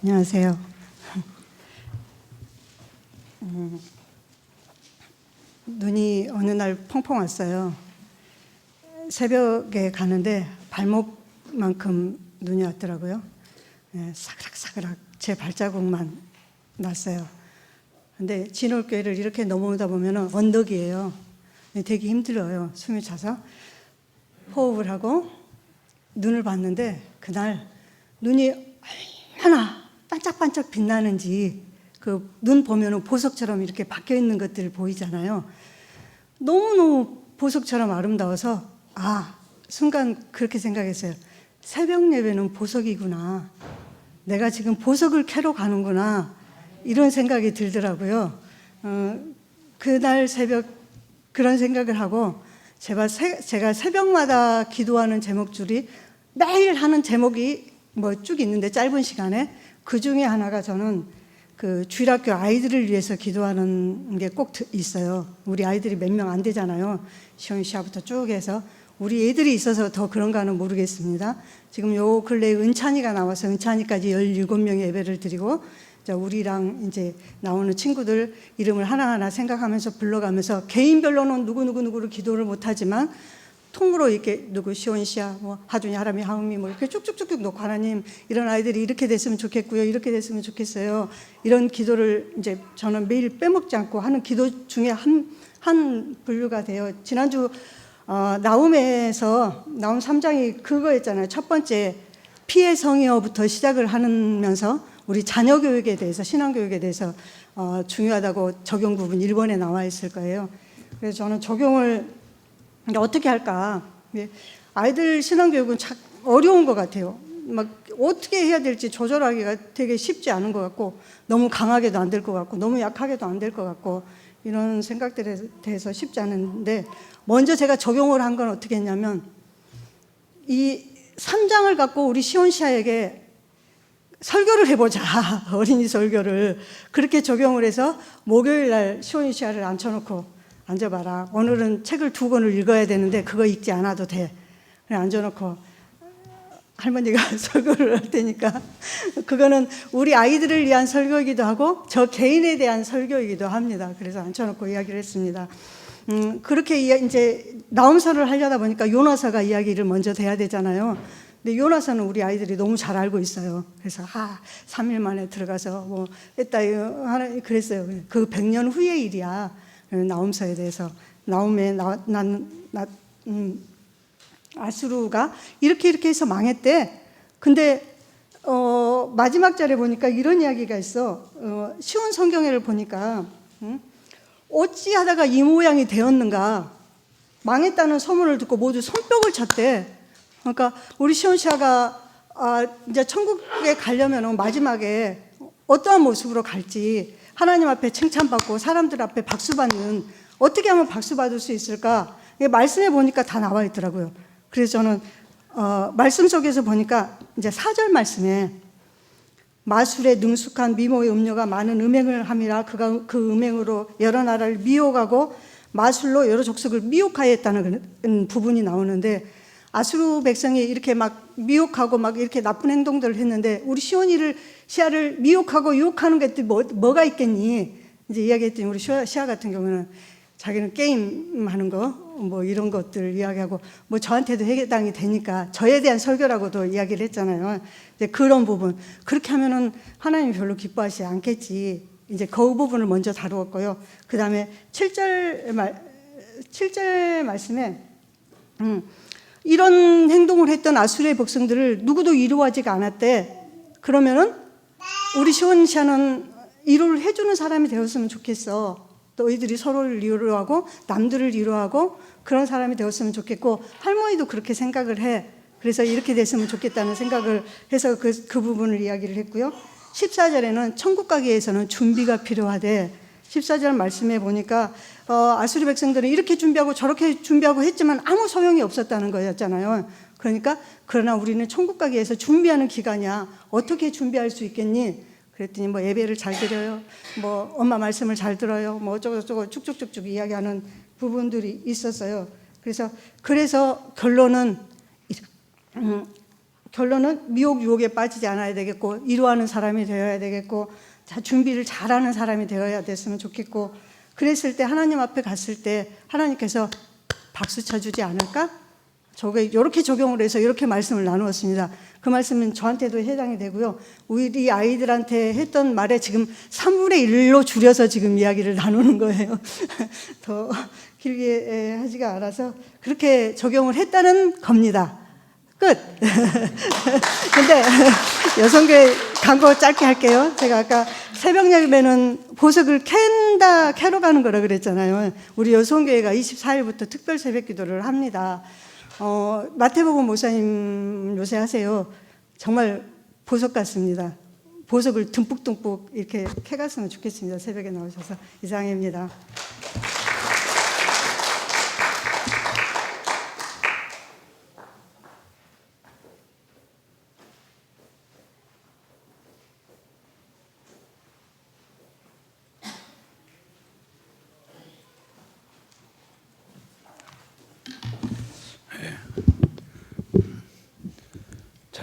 안녕하세요. 음, 눈이 어느 날 펑펑 왔어요. 새벽에 가는데 발목만큼 눈이 왔더라고요. 예, 사그락사그락 제 발자국만 났어요. 근데 진월교회를 이렇게 넘어오다 보면 언덕이에요. 되게 힘들어요. 숨이 차서 호흡을 하고 눈을 봤는데 그날 눈이 얼마나 반짝반짝 빛나는지 그 눈 보면은 보석처럼 이렇게 박혀 있는 것들 보이잖아요. 너무너무 보석처럼 아름다워서 아 순간 그렇게 생각했어요. 새벽 예배는 보석이구나. 내가 지금 보석을 캐러 가는구나. 이런 생각이 들더라고요. 어, 그날 새벽 그런 생각을 하고 제가, 새, 제가 새벽마다 기도하는 제목줄이 매일 하는 제목이 뭐 쭉 있는데 짧은 시간에 그 중에 하나가 저는 그 주일학교 아이들을 위해서 기도하는 게 꼭 있어요. 우리 아이들이 몇 명 안 되잖아요. 시원 시아부터 쭉 해서 우리 애들이 있어서 더 그런가는 모르겠습니다. 지금 요 근래에 은찬이가 나와서 은찬이까지 17명의 예배를 드리고 자, 우리랑 이제 나오는 친구들 이름을 하나하나 생각하면서 불러가면서 개인별로는 누구누구누구를 기도를 못하지만 통으로 이렇게 누구 시온 씨야, 뭐 하준이, 하람이, 하음이 뭐 이렇게 쭉쭉쭉쭉 놓고 하나님 이런 아이들이 이렇게 됐으면 좋겠고요, 이렇게 됐으면 좋겠어요. 이런 기도를 이제 저는 매일 빼먹지 않고 하는 기도 중에 한, 한 분류가 돼요. 지난주 어, 나움에서 나움 3장이 그거였잖아요. 첫 번째 피해 성의어부터 시작을 하면서 우리 자녀 교육에 대해서 신앙 교육에 대해서 어, 중요하다고 적용 부분 1번에 나와 있을 거예요. 그래서 저는 적용을 이게 어떻게 할까? 예, 아이들 신앙 교육은 참 어려운 것 같아요. 막 어떻게 해야 될지 조절하기가 되게 쉽지 않은 것 같고 너무 강하게도 안 될 것 같고 너무 약하게도 안 될 것 같고 이런 생각들에 대해서 쉽지 않은데 먼저 제가 적용을 한 건 어떻게 했냐면 이 3장을 갖고 우리 시온시아에게 설교를 해보자 어린이 설교를 그렇게 적용을 해서 목요일 날 시온시아를 앉혀놓고 앉아봐라 오늘은 책을 두 권을 읽어야 되는데 그거 읽지 않아도 돼 그래 앉아놓고 할머니가 설교를 할 테니까 그거는 우리 아이들을 위한 설교이기도 하고 저 개인에 대한 설교이기도 합니다. 그래서 앉혀놓고 이야기를 했습니다. 음, 그렇게 이제 나움서를 하려다 보니까 요나서가 이야기를 먼저 돼야 되잖아요. 근데 요나서는 우리 아이들이 너무 잘 알고 있어요. 그래서 아, 3일 만에 들어가서 뭐 했다 하나 그랬어요. 그 100년 후의 일이야. 나움서에 대해서 나움에 나난 나, 음, 아수르가 이렇게 이렇게 해서 망했대. 근데 어, 마지막 절에 보니까 이런 이야기가 있어. 어, 쉬운 성경에를 보니까 음? 어찌하다가 이 모양이 되었는가? 망했다는 소문을 듣고 모두 손뼉을 쳤대. 그러니까 우리 시온시아가 아, 이제 천국에 가려면 마지막에 어떠한 모습으로 갈지 하나님 앞에 칭찬받고 사람들 앞에 박수받는 어떻게 하면 박수받을 수 있을까? 말씀해 보니까 다 나와 있더라고요. 그래서 저는 어, 말씀 속에서 보니까 이제 사절 말씀에 마술에 능숙한 미모의 음료가 많은 음행을 함이라 그가 그 음행으로 여러 나라를 미혹하고 마술로 여러 족속을 미혹하였다는 부분이 나오는데 아수르 백성이 이렇게 막 미혹하고 막 이렇게 나쁜 행동들을 했는데 우리 시온이를 시아를 미혹하고 유혹하는 것들이 뭐, 뭐가 있겠니? 이제 이야기했더니 우리 시아, 시아 같은 경우는 자기는 게임 하는 거 뭐 이런 것들 이야기하고 뭐 저한테도 해당이 되니까 저에 대한 설교라고도 이야기를 했잖아요. 이제 그런 부분 그렇게 하면은 하나님 별로 기뻐하시지 않겠지. 이제 그 부분을 먼저 다루었고요. 그 다음에 7절 말 7절 말씀에 음, 이런 행동을 했던 아수르의 백성들을 누구도 이루어지가 않았대. 그러면은 우리 시온시아는 이루를 해주는 사람이 되었으면 좋겠어. 너희들이 서로를 이루하고 남들을 이루하고 그런 사람이 되었으면 좋겠고 할머니도 그렇게 생각을 해. 그래서 이렇게 됐으면 좋겠다는 생각을 해서 그, 그 부분을 이야기를 했고요. 14절에는 천국 가기 위해서는 준비가 필요하대. 14절 말씀해 보니까 어, 아수리 백성들은 이렇게 준비하고 저렇게 준비하고 했지만 아무 소용이 없었다는 거였잖아요. 그러니까 그러나 우리는 천국 가기 위해서 준비하는 기간이야. 어떻게 준비할 수 있겠니? 그랬더니 뭐 예배를 잘 드려요. 뭐 엄마 말씀을 잘 들어요. 뭐 어쩌고저쩌고 쭉쭉쭉쭉 이야기하는 부분들이 있었어요. 그래서 그래서 결론은 음, 결론은 미혹 유혹에 빠지지 않아야 되겠고 이루하는 사람이 되어야 되겠고 자, 준비를 잘하는 사람이 되어야 됐으면 좋겠고 그랬을 때 하나님 앞에 갔을 때 하나님께서 박수 쳐주지 않을까? 저게 이렇게 적용을 해서 이렇게 말씀을 나누었습니다. 그 말씀은 저한테도 해당이 되고요. 우리 아이들한테 했던 말에 지금 3분의 1로 줄여서 지금 이야기를 나누는 거예요. 더 길게 하지가 않아서 그렇게 적용을 했다는 겁니다. 끝. 근데 여성교회 광고 짧게 할게요. 제가 아까 새벽 예배는 보석을 캔다, 캐러 가는 거라 그랬잖아요. 우리 여성교회가 24일부터 특별 새벽 기도를 합니다. 어, 마태복음 목사님 요새 하세요. 정말 보석 같습니다. 보석을 듬뿍듬뿍 이렇게 캐갔으면 좋겠습니다. 새벽에 나오셔서 이상입니다.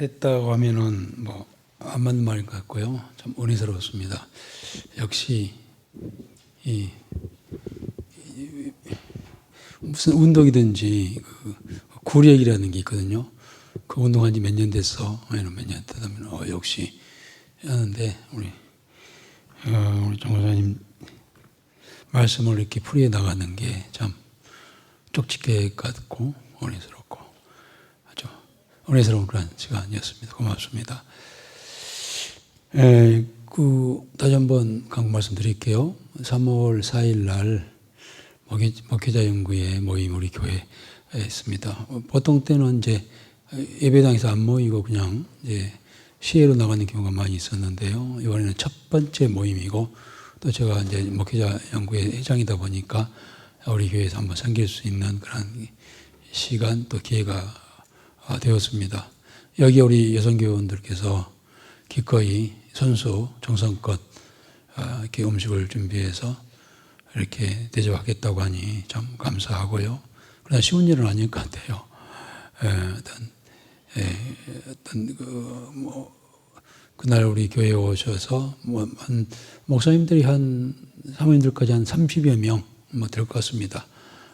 했다고 하면은 뭐 안 맞는 것 같고요. 참 은혜스러웠습니다. 역시 이, 이 무슨 운동이든지 그 구력이라는 게 있거든요. 그 운동한 지 몇 년 됐어. 아니면 몇년 됐다면 어, 역시 하는데 우리 어, 우리 정사님 말씀을 이렇게 풀이해 나가는 게 참 쪽집게 같고 아주 은혜스러운 그런 시간이었습니다. 고맙습니다. 에, 그 다시 한번 강구 말씀드릴게요. 3월 4일 날 목회, 목회자 연구회 모임 우리 교회에 있습니다. 보통 때는 이제 예배당에서 안 모이고 그냥 이제 시외로 나가는 경우가 많이 있었는데요. 이번에는 첫 번째 모임이고 또 제가 이제 목회자 연구회 회장이다 보니까 우리 교회에서 한번 섬길 수 있는 그런 시간 또 기회가 되었습니다. 여기 우리 여성교원들께서 기꺼이 선수 정성껏 이렇게 음식을 준비해서 이렇게 대접하겠다고 하니 참 감사하고요. 그러나 쉬운 일은 아닐 것 같아요. 어떤, 어떤 그 뭐 그날 우리 교회에 오셔서 뭐 한 목사님들이 한 사모님들까지 한 30여 명 뭐 될 것 같습니다.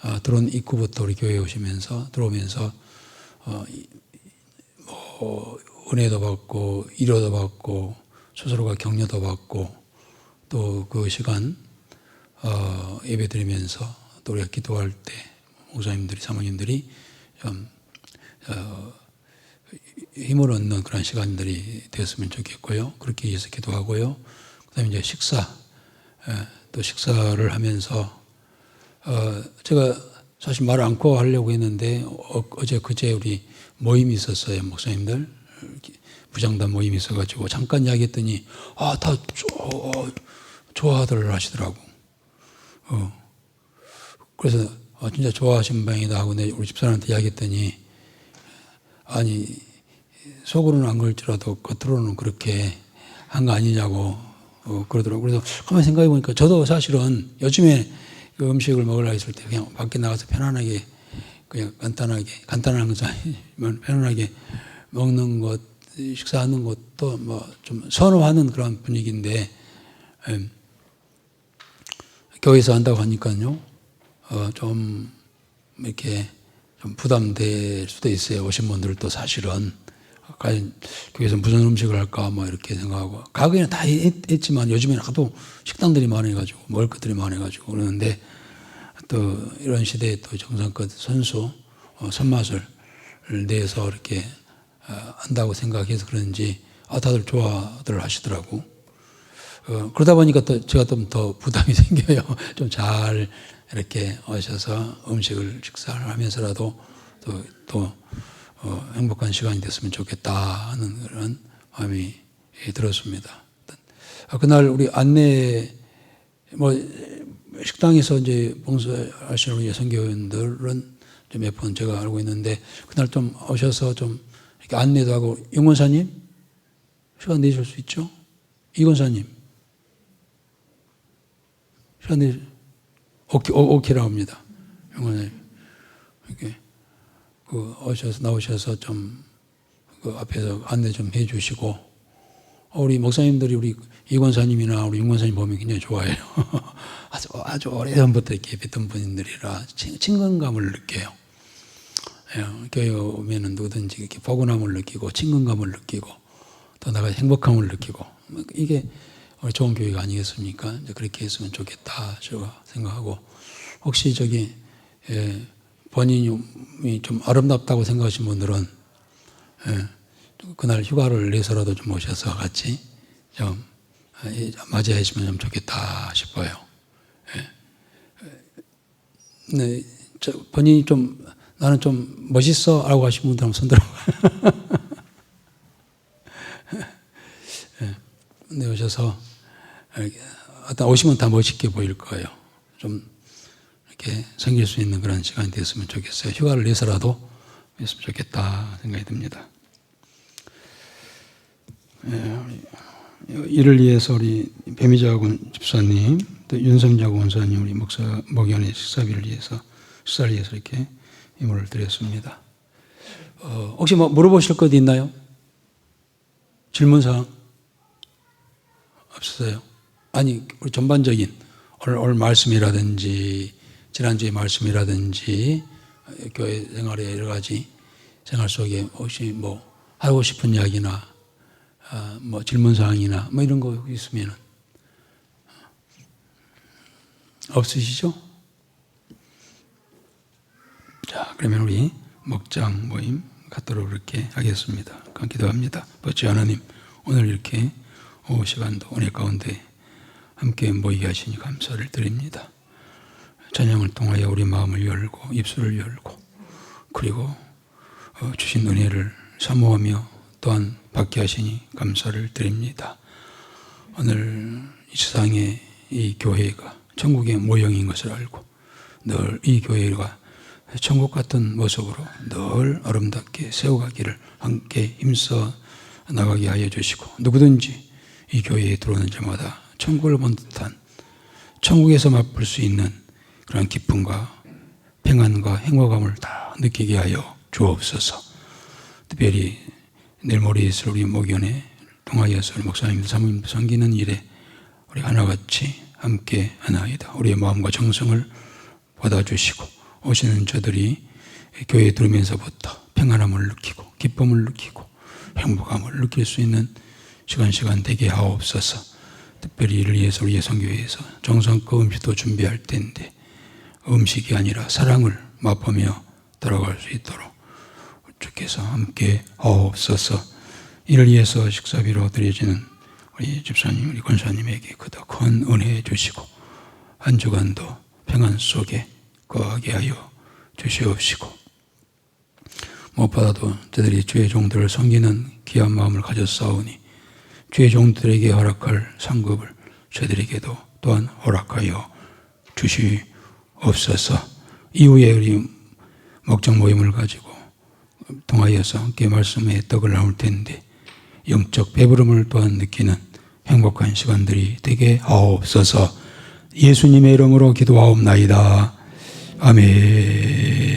아, 들어온 입구부터 우리 교회에 오시면서 들어오면서 어, 뭐 은혜도 받고 위로도 받고 스스로가 격려도 받고 또 그 시간 어, 예배 드리면서 또 우리가 기도할 때 목사님들이 사모님들이 좀 어, 힘을 얻는 그런 시간들이 되었으면 좋겠고요. 그렇게 위해서 기도하고요. 그다음에 이제 식사 예, 또 식사를 하면서 어, 제가 사실 말 않고 하려고 했는데 어, 어제 그제 우리 모임이 있었어요 목사님들 부장단 모임이 있어가지고 잠깐 이야기했더니 아다 좋아들 하시더라고. 어. 그래서 아, 진짜 좋아하시는 모양이다 하고 내 우리 집사람한테 이야기했더니 아니 속으로는 안 그럴지라도 겉으로는 그렇게 한 거 아니냐고 어, 그러더라고. 그래서 가만 생각해 보니까 저도 사실은 요즘에 그 음식을 먹으려 했을 때 그냥 밖에 나가서 편안하게 그냥 간단하게 간단한 아니지만 편안하게 먹는 것 식사하는 것도 뭐 좀 선호하는 그런 분위기인데 예, 교회에서 한다고 하니까요 어, 좀 이렇게 좀 부담될 수도 있어요. 오신 분들도 사실은 과연 교회에서 무슨 음식을 할까 뭐 이렇게 생각하고 과거에는 다 했, 지만 요즘에는 하도 식당들이 많아가지고 먹을 것들이 많아가지고 그러는데 또 이런 시대에 또 정성껏 선수 어, 손맛을 내서 이렇게 어, 한다고 생각해서 그런지 아 다들 좋아들 하시더라고. 어, 그러다 보니까 또 제가 좀 더 부담이 생겨요. 좀 잘 이렇게 오셔서 음식을 식사를 하면서라도 또, 또 어, 행복한 시간이 됐으면 좋겠다 하는 그런 마음이 들었습니다. 아, 그날 우리 안내 뭐 식당에서 이제 봉사하시는 우리 여성교원들은 몇번 제가 알고 있는데 그날 좀 오셔서 좀 이렇게 안내도 하고 영원사님 시간 내실 수 있죠? 이건사님 시간 내 오케이, 오케이라고 합니다. 영원사님 이렇게 그 오셔서 나오셔서 좀 그 앞에서 안내 좀 해주시고 어, 우리 목사님들이 우리 이권사님이나 우리 윤권사님 보면 굉장히 좋아해요. 아주 아주 오래전부터 이렇게 뵀던 분들이라 친- 친근감을 느껴요. 예, 교회 오면은 누구든지 이렇게 포근함을 느끼고 친근감을 느끼고 또 나가 행복함을 느끼고 뭐 이게 좋은 교회가 아니겠습니까? 이제 그렇게 했으면 좋겠다 제가 생각하고 혹시 저기 예, 본인이 좀 아름답다고 생각하시는 분들은 예, 그날 휴가를 내서라도 좀 오셔서 같이 좀 아, 예, 맞이하시면 좀 좋겠다 싶어요. 예. 네, 저 본인이 좀 나는 좀 멋있어 라고 하시는 분들 한번 손들어. 예. 네 오셔서 이렇게 어떤 오시면 다 멋있게 보일 거예요. 좀 이렇게 생길 수 있는 그런 시간이 됐으면 좋겠어요. 휴가를 내서라도 했으면 좋겠다 생각이 듭니다. 이를 위해서 우리 배미자군 집사님, 또 윤성자 원사님, 우리 목사 목연의 식사비를 위해서 식사를 위해서 이렇게 힘을 드렸습니다. 어, 혹시 뭐 물어보실 것 있나요? 질문 사항 없으세요? 아니 우리 전반적인 오늘, 오늘 말씀이라든지 지난주의 말씀이라든지 어, 교회 생활의 여러 가지 생활 속에 혹시 뭐 하고 싶은 이야기나 아, 뭐 질문 사항이나 뭐 이런 거 있으면 없으시죠? 자, 그러면 우리 목장 모임 갖도록 그렇게 하겠습니다. 그럼 기도합니다. 버치 하나님, 오늘 이렇게 오후 시간도 은혜 가운데 함께 모이게 하시니 감사를 드립니다. 찬양을 통하여 우리 마음을 열고 입술을 열고 그리고 어, 주신 은혜를 사모하며 또한 받게 하시니 감사를 드립니다. 오늘 이 세상에 이 교회가 천국의 모형인 것을 알고 늘 이 교회가 천국 같은 모습으로 늘 아름답게 세워가기를 함께 힘써 나가게 하여 주시고 누구든지 이 교회에 들어오는 자마다 천국을 본 듯한 천국에서 맛볼 수 있는 그런 기쁨과 평안과 행복감을 다 느끼게 하여 주옵소서. 특별히 내일 모레 있을 우리 목연에 통하여서 우리 목사님, 사모님 섬기는 일에 우리 하나같이 함께 하나이다. 우리의 마음과 정성을 받아주시고 오시는 저들이 교회에 들으면서부터 평안함을 느끼고 기쁨을 느끼고 행복함을 느낄 수 있는 시간 시간 되게 하옵소서. 특별히 이를 위해서 우리 예성교회에서 정성껏 음식도 준비할 텐데 음식이 아니라 사랑을 맛보며 돌아갈 수 있도록 주께서 함께 하옵소서. 이를 위해서 식사비로 드려지는 우리 집사님, 우리 권사님에게 그더 큰 은혜 주시고 한 주간도 평안 속에 거하게 하여 주시옵시고 무엇보다도 저들이 주의 종들을 섬기는 귀한 마음을 가졌사오니 주의 종들에게 허락할 상급을 저들에게도 또한 허락하여 주시옵소서 이후에 우리 목장 모임을 가지고 통하여서 함께 말씀의 떡을 나눌 텐데 영적 배부름을 또한 느끼는 행복한 시간들이 되게 하옵소서 예수님의 이름으로 기도하옵나이다. 아멘.